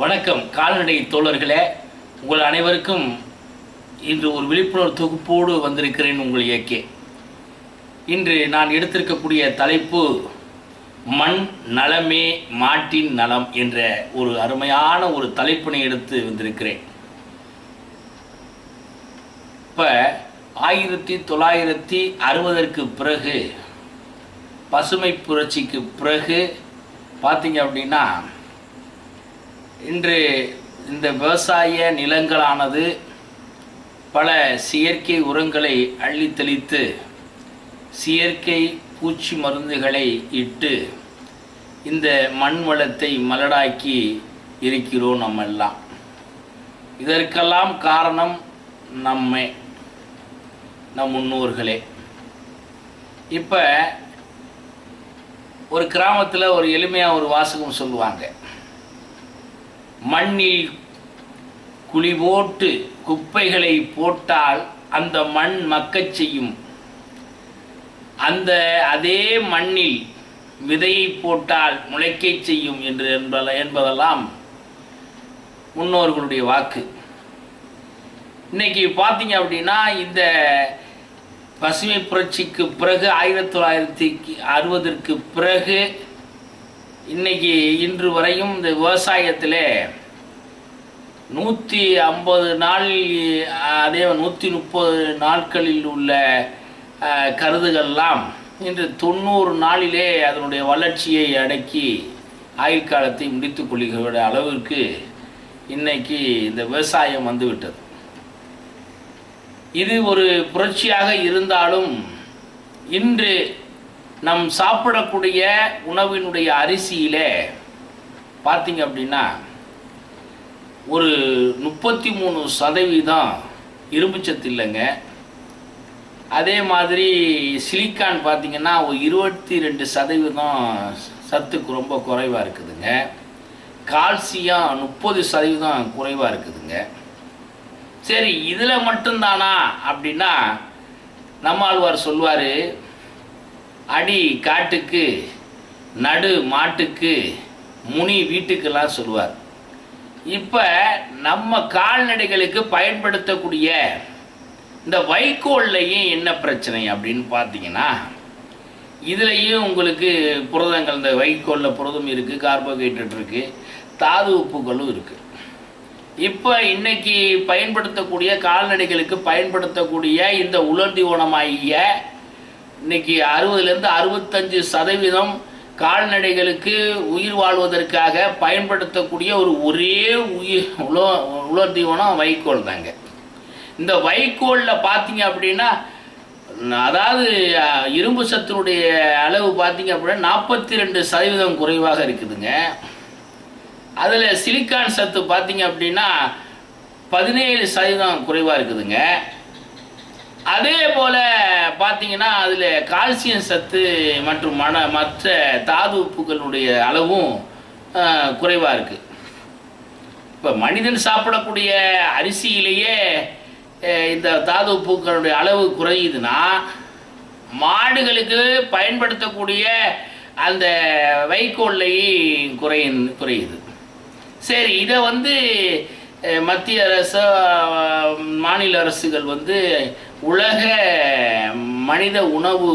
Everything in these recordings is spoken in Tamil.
வணக்கம் கால்நடை தோழர்களே. உங்கள் அனைவருக்கும் இன்று ஒரு விழிப்புணர்வு தொகுப்போடு வந்திருக்கிறேன் உங்கள் இயக்கே. இன்று நான் எடுத்திருக்கக்கூடிய தலைப்பு மண் நலமே மாட்டின் நலம் என்ற ஒரு அருமையான ஒரு தலைப்பினை எடுத்து வந்திருக்கிறேன். இப்போ ஆயிரத்தி தொள்ளாயிரத்தி அறுபதற்கு பிறகு பசுமை புரட்சிக்கு பிறகு பார்த்தீங்க அப்படின்னா இன்று இந்த விவசாய நிலங்களானது பல செயற்கை உரங்களை அள்ளி தெளித்து செயற்கை பூச்சி மருந்துகளை இட்டு இந்த மண் வளத்தை மலடாக்கி இருக்கிறோம் நம்ம எல்லாம் இதற்கெல்லாம் காரணம் நம்மை நம் முன்னோர்களே. இப்போ ஒரு கிராமத்தில் ஒரு எளிமையாக ஒரு வாசகம் சொல்லுவாங்க. மண்ணில் குழி போட்டு குப்பைகளை போட்டால் அந்த மண் மக்கச் செய்யும். அந்த அதே மண்ணில் விதையை போட்டால் முளைக்கச் செய்யும் என்று என்பத என்பதெல்லாம் முன்னோர்களுடைய வாக்கு. இன்னைக்கு பார்த்தீங்க அப்படின்னா இந்த பசுமை புரட்சிக்கு பிறகு ஆயிரத்தி தொள்ளாயிரத்தி அறுபதற்கு பிறகு இன்னைக்கு இன்று வரையும் இந்த விவசாயத்தில் நூற்றி ஐம்பது நாள் அதே நூற்றி முப்பது நாட்களில் உள்ள அஹ், கருதுகள்லாம் இன்று தொண்ணூறு நாளிலே அதனுடைய வளர்ச்சியை அடக்கி ஆயுள் காலத்தை முடித்துக் கொள்கிற அளவிற்கு இன்னைக்கு இந்த விவசாயம் வந்துவிட்டது. இது ஒரு புரட்சியாக இருந்தாலும் இன்று நம் சாப்பிடக்கூடிய உணவினுடைய அரிசியிலே பார்த்தீங்க அப்படின்னா ஒரு முப்பத்தி மூணு சதவீதம் இரும்புச்சத்து இல்லைங்க. அதே மாதிரி சிலிக்கான் பார்த்தீங்கன்னா ஒரு இருபத்தி ரெண்டு சதவீதம் சத்துக்கு ரொம்ப குறைவாக இருக்குதுங்க. கால்சியம் முப்பது சதவீதம் குறைவாக இருக்குதுங்க. சரி இதில் மட்டும்தானா அப்படின்னா நம்மாழ்வார் சொல்லுவார் அடி காட்டுக்கு நடு மாட்டுக்கு முனி வீட்டுக்கெல்லாம் சொல்லுவார். இப்போ நம்ம கால்நடைகளுக்கு பயன்படுத்தக்கூடிய இந்த வைக்கோல்லையும் என்ன பிரச்சனை அப்படின்னு பார்த்தீங்கன்னா இதுலேயும் உங்களுக்கு புரதங்கள் இந்த வைக்கோலில் புரதம் இருக்குது கார்போஹைட்ரேட் இருக்குது தாது உப்புகளும் இருக்குது இப்போ இன்னைக்கு பயன்படுத்தக்கூடிய கால்நடைகளுக்கு பயன்படுத்தக்கூடிய இந்த உலர் தீவனமாகிய இன்னைக்கு அறுபதுலேருந்து அறுபத்தஞ்சு சதவீதம் கால்நடைகளுக்கு உயிர் வாழ்வதற்காக பயன்படுத்தக்கூடிய ஒரு ஒரே உயிர் உலோ உலர் தீவனம் வைக்கோல் தாங்க. இந்த வைக்கோலில் பார்த்தீங்க அப்படின்னா அதாவது இரும்பு சத்தினுடைய அளவு பார்த்தீங்க அப்படின்னா நாற்பத்தி ரெண்டு சதவீதம் குறைவாக இருக்குதுங்க. அதில் சிலிக்கான் சத்து பார்த்தீங்க அப்படின்னா பதினேழு சதவீதம் குறைவாக இருக்குதுங்க. அதே போல் பார்த்தீங்கன்னா அதில் கால்சியம் சத்து மற்றும் மன மற்ற தாது உப்புகளுடைய அளவும் குறைவாக இருக்குது இப்போ மனிதன் சாப்பிடக்கூடிய அரிசியிலேயே இந்த தாது உப்புகளுடைய அளவு குறையுதுன்னா மாடுகளுக்கு பயன்படுத்தக்கூடிய அந்த வைக்கோல்லையும் குறைய குறையுது. சரி இதை வந்து மத்திய அரசு மாநில அரசுகள் வந்து உலக மனித உணவு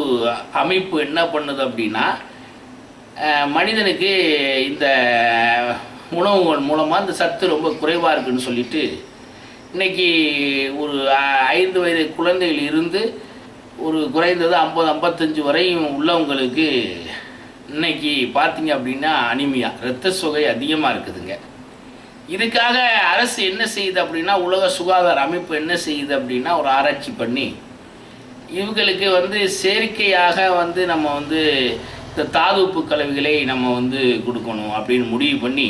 அமைப்பு என்ன பண்ணுது அப்படின்னா மனிதனுக்கு இந்த உணவுகள் மூலமாக இந்த சத்து ரொம்ப குறைவாக இருக்குன்னு சொல்லிட்டு இன்றைக்கி ஒரு ஐந்து வயது குழந்தைகள் இருந்து ஒரு குறைந்தது ஐம்பது ஐம்பத்தஞ்சு வரையும் உள்ளவங்களுக்கு இன்னைக்கு பார்த்தீங்க அப்படின்னா அனிமியா இரத்த சுகை அதிகமாக இருக்குதுங்க. இதுக்காக அரசு என்ன செய்யுது அப்படின்னா உலக சுகாதார அமைப்பு என்ன செய்யுது அப்படின்னா ஒரு ஆராய்ச்சி பண்ணி இவங்களுக்கு வந்து செயற்கையாக வந்து நம்ம வந்து இந்த தாதுப்பு கலவிகளை கலவைகளை நம்ம வந்து கொடுக்கணும் அப்படின்னு முடிவு பண்ணி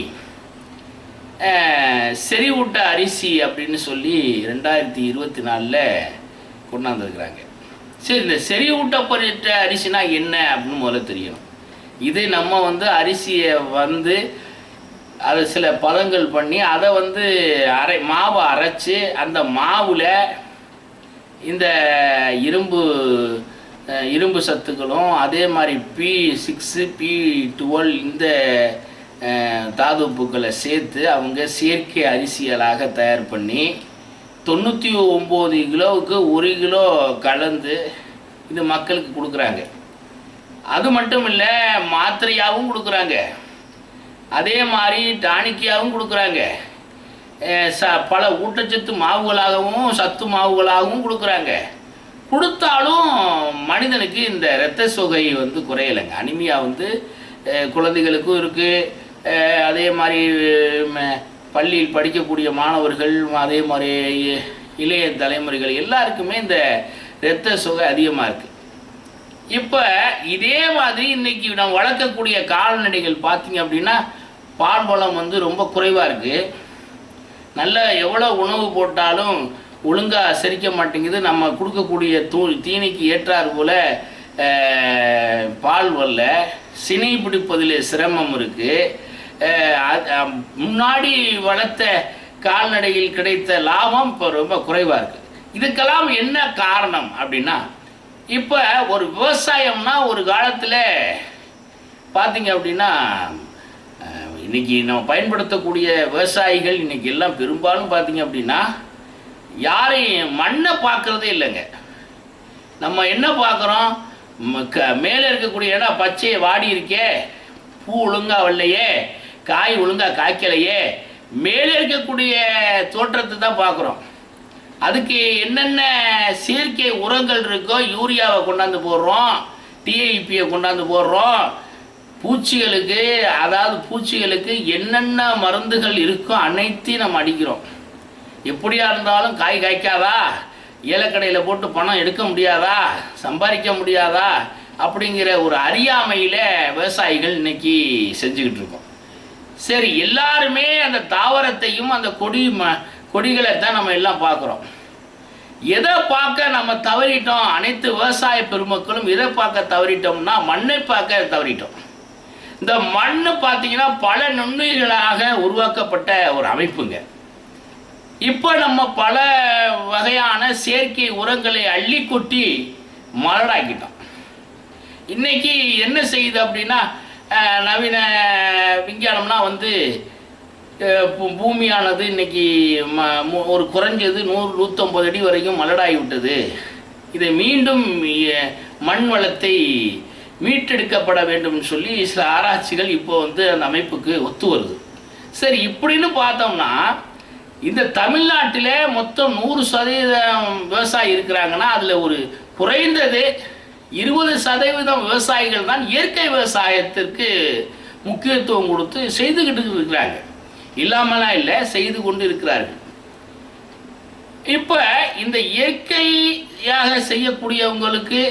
அஹ், செறிவூட்ட அரிசி அப்படின்னு சொல்லி ரெண்டாயிரத்தி இருபத்தி நாலில் கொண்டாந்துருக்குறாங்க. சரி இந்த செறிவூட்டப்பட்ட அரிசினா என்ன அப்படின்னு முதல்ல தெரியணும். இது நம்ம வந்து அரிசியை வந்து அது சில பதங்கள் பண்ணி அதை வந்து அரை மாவை அரைச்சி அந்த மாவில் இந்த இரும்பு இரும்பு சத்துக்களும் அதே மாதிரி பி சிக்ஸு பி டுவெல் இந்த தாதுப்புக்களை சேர்த்து அவங்க செயற்கை அரிசியலாக தயார் பண்ணி தொண்ணூற்றி ஒம்பது கிலோவுக்கு ஒரு கிலோ கலந்து இது மக்களுக்கு கொடுக்குறாங்க. அது மட்டும் இல்லை மாத்திரையாகவும் கொடுக்குறாங்க. அதே மாதிரி டானிக்கியாகவும் கொடுக்குறாங்க. ச பல ஊட்டச்சத்து மாவுகளாகவும் சத்து மாவுகளாகவும் கொடுக்குறாங்க. கொடுத்தாலும் மனிதனுக்கு இந்த இரத்த சுகை வந்து குறையலைங்க. அனிமியா வந்து குழந்தைகளுக்கும் இருக்குது அதே மாதிரி பள்ளியில் படிக்கக்கூடிய மாணவர்கள் அதே மாதிரி இளைய தலைமுறைகள் எல்லாருக்குமே இந்த இரத்த சுகை அதிகமாக இருக்குது இப்போ இதே மாதிரி இன்றைக்கி நம்ம வளர்க்கக்கூடிய கால்நடைகள் பார்த்தீங்க அப்படின்னா பால் வந்து ரொம்ப குறைவாக இருக்குது நல்ல எவ்வளோ உணவு போட்டாலும் ஒழுங்காக செரிக்க மாட்டேங்குது. நம்ம கொடுக்கக்கூடிய தூ தீனிக்கு ஏற்றாறு போல பால் வரல. சினை பிடிப்பதில் சிரமம் இருக்குது முன்னாடி வளர்த்த கால்நடையில் கிடைத்த லாபம் இப்போ ரொம்ப குறைவாக இருக்குது இதுக்கெல்லாம் என்ன காரணம் அப்படின்னா இப்போ ஒரு விவசாயம்னா ஒரு காலத்தில் பார்த்தீங்க அப்படின்னா இன்றைக்கி இன்னைக்கு நம்ம பயன்படுத்தக்கூடிய விவசாயிகள் இன்னைக்கு எல்லாம் பெரும்பாலும் பார்த்தீங்க அப்படின்னா யாரையும் மண்ணை பார்க்கறதே இல்லைங்க. நம்ம என்ன பார்க்குறோம்? மேலே இருக்கக்கூடிய இடம் பச்சையை வாடி இருக்கே. பூ ஒழுங்கா வரலையே. காய் ஒழுங்கா காய்க்கலையே. மேலே இருக்கக்கூடிய தோற்றத்தை தான் பார்க்குறோம். அதுக்கு என்னென்ன செயற்கை உரங்கள் இருக்கோ யூரியாவை கொண்டாந்து போடுறோம். டிஐபியை கொண்டாந்து போடுறோம். பூச்சிகளுக்கு அதாவது பூச்சிகளுக்கு என்னென்ன மருந்துகள் இருக்கோ அனைத்தையும் நம்ம அடிக்கிறோம். எப்படியா இருந்தாலும் காய் காய்க்காதா? ஏலக்கடையில் போட்டு பணம் எடுக்க முடியாதா? சம்பாதிக்க முடியாதா? அப்படிங்கிற ஒரு அறியாமையில் விவசாயிகள் இன்னைக்கு செஞ்சுக்கிட்டு இருக்கோம். சரி எல்லாருமே அந்த தாவரத்தையும் அந்த கொடி ம கொடிகளை தான் நம்ம எல்லாம் பார்க்குறோம். எதை பார்க்க நம்ம தவறிட்டோம்? அனைத்து விவசாய பெருமக்களும் எதை பார்க்க தவறிட்டோம்னா மண்ணை பார்க்க தவறிட்டோம். இந்த மண் பார்த்தீங்கன்னா பல நுண்ணுயிர்களாக உருவாக்கப்பட்ட ஒரு அமைப்புங்க. இப்போ நம்ம பல வகையான செயற்கை உரங்களை அள்ளி கொட்டி மலடாக்கிட்டோம் இன்னைக்கு என்ன செய்யுது அப்படின்னா நவீன விஞ்ஞானம்னா வந்து பூமியானது இன்னைக்கு ம ஒரு குறைஞ்சது நூறு நூற்றம்பது அடி வரைக்கும் மலடாகி விட்டது இதை மீண்டும் மண் வளத்தை மீட்டெடுக்கப்பட வேண்டும் சொல்லி சில ஆராய்ச்சிகள் இப்போ வந்து அந்த அமைப்புக்கு ஒத்து வருது. சரி இப்படின்னு பார்த்தோம்னா இந்த தமிழ்நாட்டில் மொத்தம் நூறு சதவீதம் விவசாயி இருக்கிறாங்கன்னா அதில் ஒரு குறைந்தது இருபது சதவீதம் விவசாயிகள் தான் இயற்கை விவசாயத்திற்கு முக்கியத்துவம் கொடுத்து செய்துக்கிட்டு இருக்கிறாங்க. இல்லாமலாம் இல்லை செய்து கொண்டு இருக்கிறார்கள். இப்போ இந்த இயற்கையாக செய்யக்கூடியவங்களுக்கு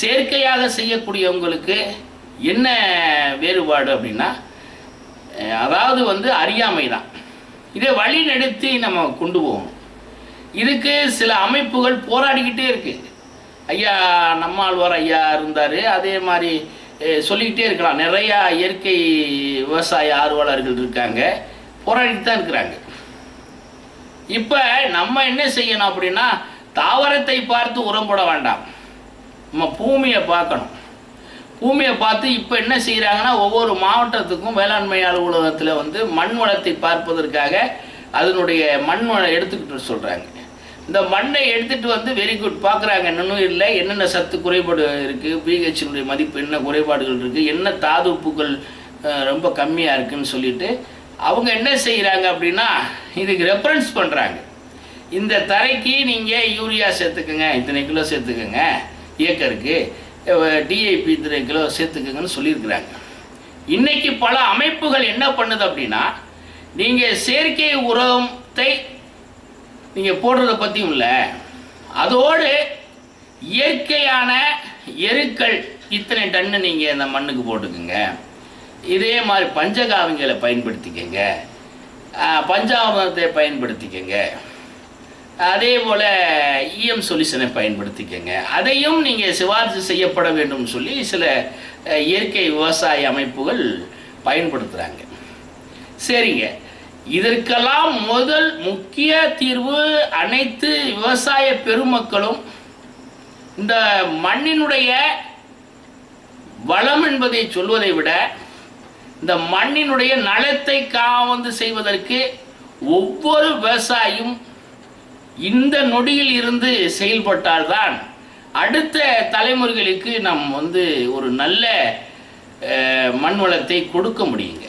செயற்கையாக செய்யக்கூடியவங்களுக்கு என்ன வேறுபாடு அப்படின்னா அதாவது வந்து அறியாமை தான் இதை வழி நடத்தி நம்ம கொண்டு போகணும். இதுக்கு சில அமைப்புகள் போராடிக்கிட்டே இருக்கு. ஐயா நம்மாழ்வார் ஐயா இருந்தார் அதே மாதிரி சொல்லிக்கிட்டே இருக்கலாம். நிறையா இயற்கை விவசாய ஆர்வலர்கள் இருக்காங்க போராடிட்டு தான் இருக்கிறாங்க. இப்போ நம்ம என்ன செய்யணும் அப்படின்னா தாவரத்தை பார்த்து உரம் போட வேண்டாம். நம்ம பூமியை பார்க்கணும். பூமியை பார்த்து இப்போ என்ன செய்கிறாங்கன்னா ஒவ்வொரு மாவட்டத்துக்கும் வேளாண்மை அலுவலகத்தில் வந்து மண் வளத்தை பார்ப்பதற்காக அதனுடைய மண் வளம் எடுத்துக்கிட்டு சொல்கிறாங்க இந்த மண்ணை எடுத்துகிட்டு வந்து வெரி குட் பார்க்குறாங்க. இல்லை. என்னென்ன சத்து குறைபாடு இருக்குது பிஹெச்சினுடைய மதிப்பு என்ன குறைபாடுகள் இருக்குது என்ன தாது உப்புகள் ரொம்ப கம்மியாக இருக்குன்னு சொல்லிட்டு அவங்க என்ன செய்கிறாங்க அப்படின்னா இதுக்கு ரெஃபரன்ஸ் பண்ணுறாங்க இந்த தரைக்கு நீங்கள் யூரியா சேர்த்துக்குங்க. இத்தனை கிலோ சேர்த்துக்குங்க. ஏக்கருக்கு டிஐபி இத்தனை கிலோ சேர்த்துக்குங்கன்னு சொல்லியிருக்கிறாங்க. இன்னைக்கு பல அமைப்புகள் என்ன பண்ணுது அப்படின்னா நீங்கள் செயற்கை உரத்தை நீங்கள் போடுறத பற்றியும் இல்லை அதோடு இயற்கையான எருக்கள் இத்தனை டன்னு நீங்கள் இந்த மண்ணுக்கு போட்டுக்குங்க. இதே மாதிரி பஞ்சகாவியங்களை பயன்படுத்திக்கங்க. பஞ்சாமிரத்தை பயன்படுத்திக்கங்க. அதே போல் இஎம் சொல்யூஷனை பயன்படுத்திக்கங்க. அதையும் நீங்கள் சிபாரிசு செய்யப்பட வேண்டும் சொல்லி சில இயற்கை விவசாய அமைப்புகள் பயன்படுத்துகிறாங்க சரிங்க. இதற்கெல்லாம் முதல் முக்கிய தீர்வு அனைத்து விவசாய பெருமக்களும் இந்த மண்ணினுடைய வளம் என்பதை சொல்வதை விட இந்த மண்ணினுடைய நலத்தை காவந்து செய்வதற்கு ஒவ்வொரு விவசாயியும் இந்த நொடியில் இருந்து செயல்பட்டால்தான் அடுத்த தலைமுறைகளுக்கு நாம் வந்து ஒரு நல்ல மண் வளத்தை கொடுக்க முடியுங்க.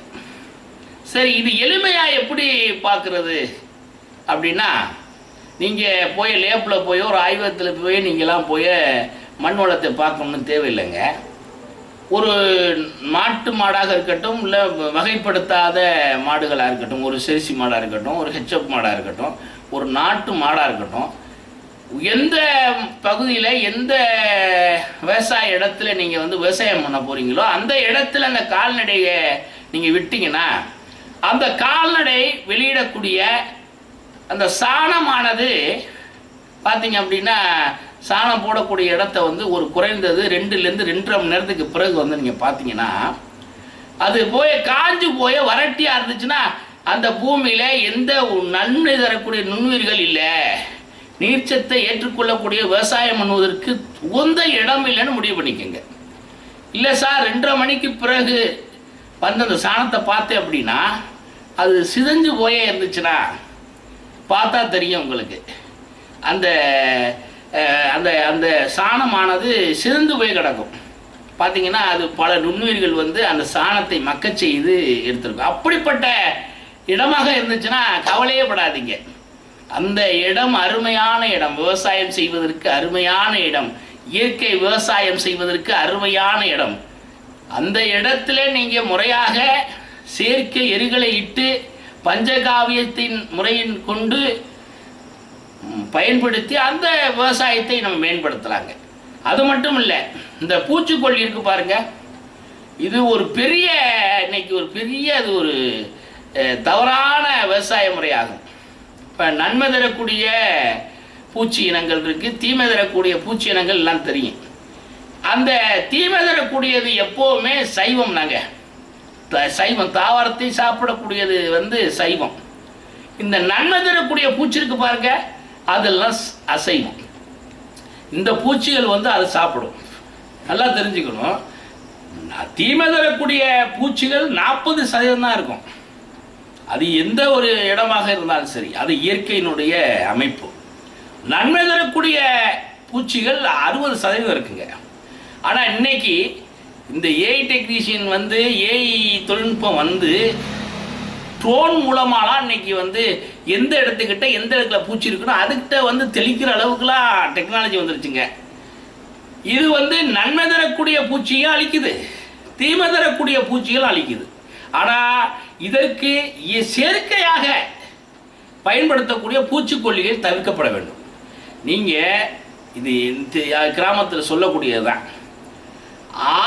சரி இது எளிமையாக எப்படி பார்க்குறது? அப்படின்னா நீங்கள் போய் லேப்பில் போய் ஒரு ஆய்வகத்தில் போய் நீங்களாம் போய் மண் வளத்தை பார்க்கணும்னு தேவையில்லைங்க. ஒரு மாட்டு மாடாக இருக்கட்டும் இல்லை வகைப்படுத்தாத மாடுகளாக இருக்கட்டும் ஒரு செரிசி மாடாக இருக்கட்டும் ஒரு ஹெச்எப் மாடாக இருக்கட்டும் ஒரு நாட்டு மாடாக இருக்கட்டும் எந்த பகுதியில் எந்த விவசாய இடத்துல நீங்கள் வந்து விவசாயம் பண்ண போகிறீங்களோ அந்த இடத்துல அந்த கால்நடையை நீங்கள் விட்டீங்கன்னா அந்த கால்நடை வெளியிடக்கூடிய அந்த சாணமானது பார்த்தீங்க அப்படின்னா சாணம் போடக்கூடிய இடத்த வந்து ஒரு குறைந்தது ரெண்டுலேருந்து ரெண்டரை மணி நேரத்துக்கு பிறகு வந்து நீங்கள் பார்த்தீங்கன்னா அது போய் காஞ்சு போய் வறட்டியாக இருந்துச்சுன்னா அந்த பூமியில் எந்த நன்மை தரக்கூடிய நுண்ணுயிர்கள் இல்லை. நீர்ச்சத்தை ஏற்றுக்கொள்ளக்கூடிய விவசாயம் பண்ணுவதற்கு உகந்த இடம் இல்லைன்னு முடிவு பண்ணிக்கோங்க. இல்லை சார் ரெண்டரை மணிக்கு பிறகு வந்து அந்த சாணத்தை பார்த்தேன் அப்படின்னா அது சிதைஞ்சு போயே இருந்துச்சுன்னா பார்த்தா தெரியும் உங்களுக்கு. அந்த அந்த அந்த சாணமானது சிதந்து போய் கிடக்கும். பார்த்தீங்கன்னா அது பல நுண்ணுயிர்கள் வந்து அந்த சாணத்தை மக்கச் செய்து எடுத்திருக்கும். அப்படிப்பட்ட இடமாக இருந்துச்சுன்னா கவலையே படாதீங்க. அந்த இடம் அருமையான இடம். விவசாயம் செய்வதற்கு அருமையான இடம். இயற்கை விவசாயம் செய்வதற்கு அருமையான இடம். அந்த இடத்துல நீங்க முறையாக செயற்கை எருகளை இட்டு பஞ்சகாவியத்தின் முறையின் கொண்டு பயன்படுத்தி அந்த விவசாயத்தை நம்ம மேம்படுத்தலாங்க. அது மட்டும் இல்லை இந்த பூச்சிக்கொல்லி இருக்கு பாருங்க. இது ஒரு பெரிய இன்னைக்கு ஒரு பெரிய அது ஒரு தவறான விவசாய முறையாகும். இப்போ நன்மை தரக்கூடிய பூச்சி இனங்கள் இருக்குது தீமை தரக்கூடிய பூச்சி இனங்கள் எல்லாம் தெரியும். அந்த தீமை தரக்கூடியது எப்போவுமே சைவம் நாங்கள் த- சைவம் தாவரத்தை சாப்பிடக்கூடியது வந்து சைவம். இந்த நன்மை தரக்கூடிய பூச்சி இருக்கு பாருங்க அதெல்லாம் ஸ்- அசைவம். இந்த பூச்சிகள் வந்து அதை சாப்பிடும். நல்லா தெரிஞ்சுக்கணும். தீமை தரக்கூடிய பூச்சிகள் நாற்பது சதவீதம் தான் இருக்கும். அது எந்த ஒரு இடமாக இருந்தாலும் சரி அது இயற்கையினுடைய அமைப்பு. நன்மை தரக்கூடிய பூச்சிகள் அறுபது சதவீதம் இருக்குங்க. ஆனால் இன்னைக்கு இந்த ஏஐ டெக்னீஷியன் வந்து ஏஐ தொழில்நுட்பம் வந்து ட்ரோன் மூலமாலாம் இன்னைக்கு வந்து எந்த இடத்துக்கிட்ட எந்த இடத்துல பூச்சி இருக்குன்னு அதுக்கிட்ட வந்து தெளிக்கிற அளவுக்குலாம் டெக்னாலஜி வந்துருச்சுங்க. இது வந்து நன்மை தரக்கூடிய பூச்சியும் அழிக்குது. தீமை தரக்கூடிய பூச்சிகள் அழிக்குது. ஆனால் இதற்கு செயற்கையாக பயன்படுத்தக்கூடிய பூச்சிக்கொல்லிகள் தவிர்க்கப்பட வேண்டும். நீங்கள் இது இந்த கிராமத்தில் சொல்லக்கூடியது தான்.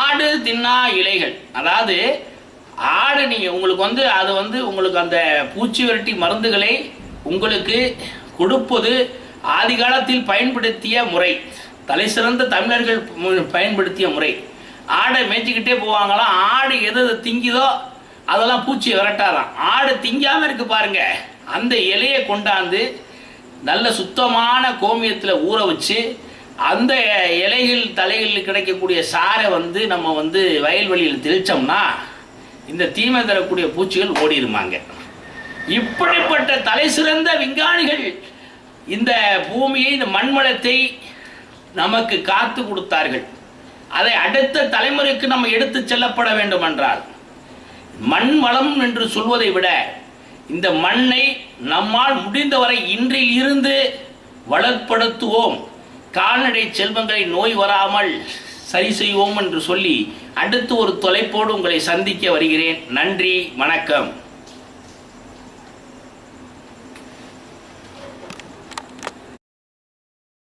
ஆடு தின்னா இலைகள். அதாவது ஆடு நீங்கள் உங்களுக்கு வந்து அது வந்து உங்களுக்கு அந்த பூச்சி விரட்டி மருந்துகளை உங்களுக்கு கொடுப்பது ஆதி காலத்தில் பயன்படுத்திய முறை. தலை சிறந்த தமிழர்கள் பயன்படுத்திய முறை. ஆடை மேய்ச்சிக்கிட்டே போவாங்களாம். ஆடு எது எது திங்குதோ அதெல்லாம் பூச்சி விரட்டாதான். ஆடு திங்காமல் இருக்கு பாருங்க. அந்த இலையை கொண்டாந்து நல்ல சுத்தமான கோமியத்தில் ஊற வச்சு அந்த இலைகள் தலைகளில் கிடைக்கக்கூடிய சாரை வந்து நம்ம வந்து வயல்வெளியில் தெளிச்சோம்னா இந்த தீமை தரக்கூடிய பூச்சிகள் ஓடிருமாங்க. இப்படிப்பட்ட தலை சிறந்த விஞ்ஞானிகள் இந்த பூமியை இந்த மண்வளத்தை நமக்கு காத்து கொடுத்தார்கள். அதை அடுத்த தலைமுறைக்கு நம்ம எடுத்து செல்லப்பட வேண்டும் என்றால் மண் வளம் என்று சொல்வதை விட இந்த மண்ணை நம்மால் முடிந்தவரை இன்றில் இருந்து வளப்படுத்துவோம் கால்நடை செல்வங்களை நோய் வராமல் சரி செய்வோம் என்று சொல்லி அடுத்து ஒரு தொலைப்போடு உங்களை சந்திக்க வருகிறேன். நன்றி வணக்கம்.